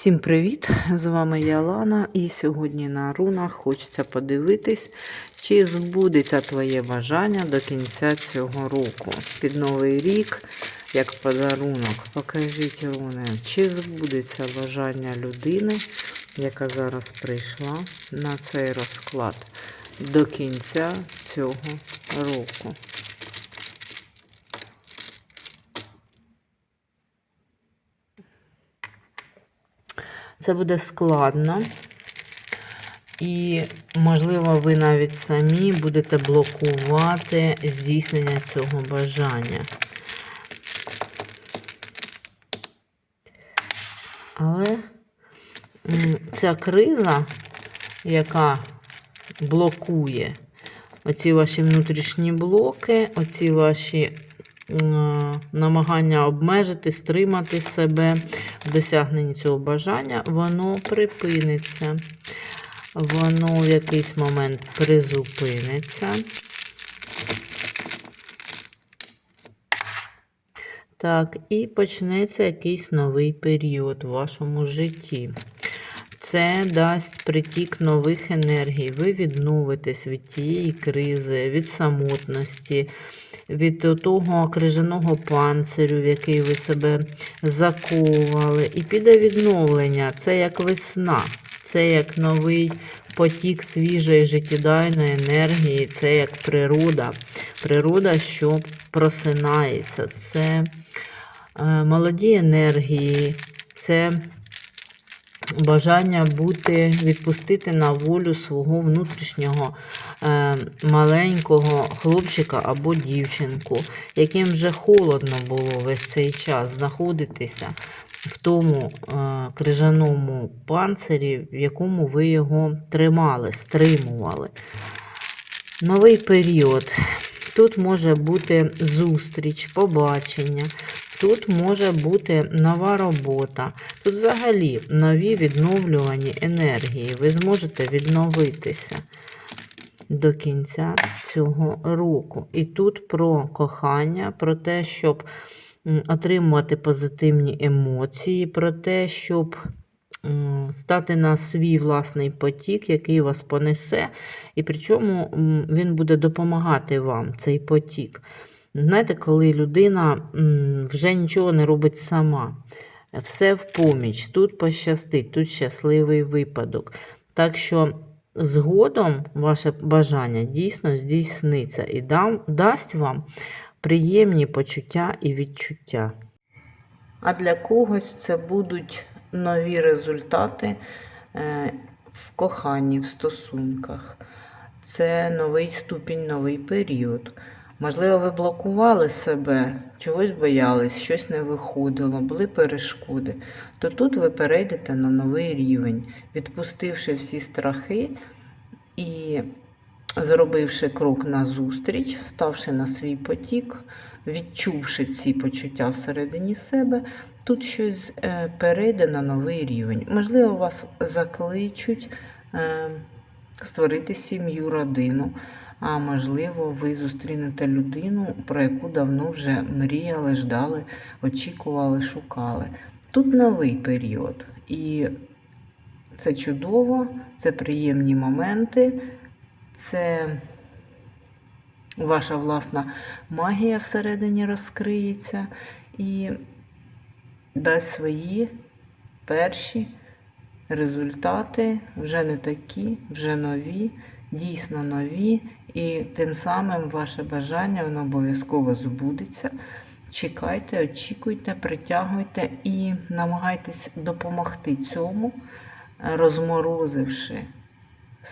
Всім привіт! З вами я Лана, і сьогодні на рунах хочеться подивитись, чи збудеться твоє бажання до кінця цього року. Під новий рік, як подарунок, покажіть руни, чи збудеться бажання людини, яка зараз прийшла на цей розклад до кінця цього року. Це буде складно. І, можливо, ви навіть самі будете блокувати здійснення цього бажання. Але ця криза, яка блокує оці ваші внутрішні блоки, оці ваші намагання обмежити, стримати себе в досягненні цього бажання, воно припиниться. Воно в якийсь момент призупиниться. Так, і почнеться якийсь новий період в вашому житті. Це дасть притік нових енергій. Ви відновитесь від тієї кризи, від самотності, від того крижаного панцирю, в який ви себе заковували. І піде відновлення. Це як весна, це як новий потік свіжої життєдайної енергії, це як природа. Природа, що просинається. Це е, молоді енергії, це бажання бути, відпустити на волю свого внутрішнього е, маленького хлопчика або дівчинку, яким вже холодно було весь цей час знаходитися в тому е, крижаному панцирі, в якому ви його тримали, стримували. Новий період. Тут може бути зустріч, побачення. Тут може бути нова робота. Тут взагалі нові відновлювані енергії. Ви зможете відновитися до кінця цього року. І тут про кохання, про те, щоб отримувати позитивні емоції, про те, щоб стати на свій власний потік, який вас понесе, і причому він буде допомагати вам, цей потік. Знаєте, коли людина вже нічого не робить сама, все в поміч, тут пощастить, тут щасливий випадок. Так що згодом ваше бажання дійсно здійсниться і дам, дасть вам приємні почуття і відчуття. А для когось це будуть нові результати е, в коханні, в стосунках. Це новий ступінь, новий період. Можливо, ви блокували себе, чогось боялись, щось не виходило, були перешкоди. То тут ви перейдете на новий рівень, відпустивши всі страхи і зробивши крок назустріч, ставши на свій потік, відчувши ці почуття всередині себе, тут щось е, перейде на новий рівень. Можливо, вас закличуть е, створити сім'ю, родину. А можливо, ви зустрінете людину, про яку давно вже мріяли, ждали, очікували, шукали. Тут новий період. І це чудово, це приємні моменти, це ваша власна магія всередині розкриється і дасть свої перші результати, вже не такі, вже нові, дійсно нові. І тим самим ваше бажання воно обов'язково збудеться. Чекайте, очікуйте, притягуйте і намагайтесь допомогти цьому, розморозивши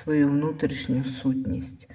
свою внутрішню сутність.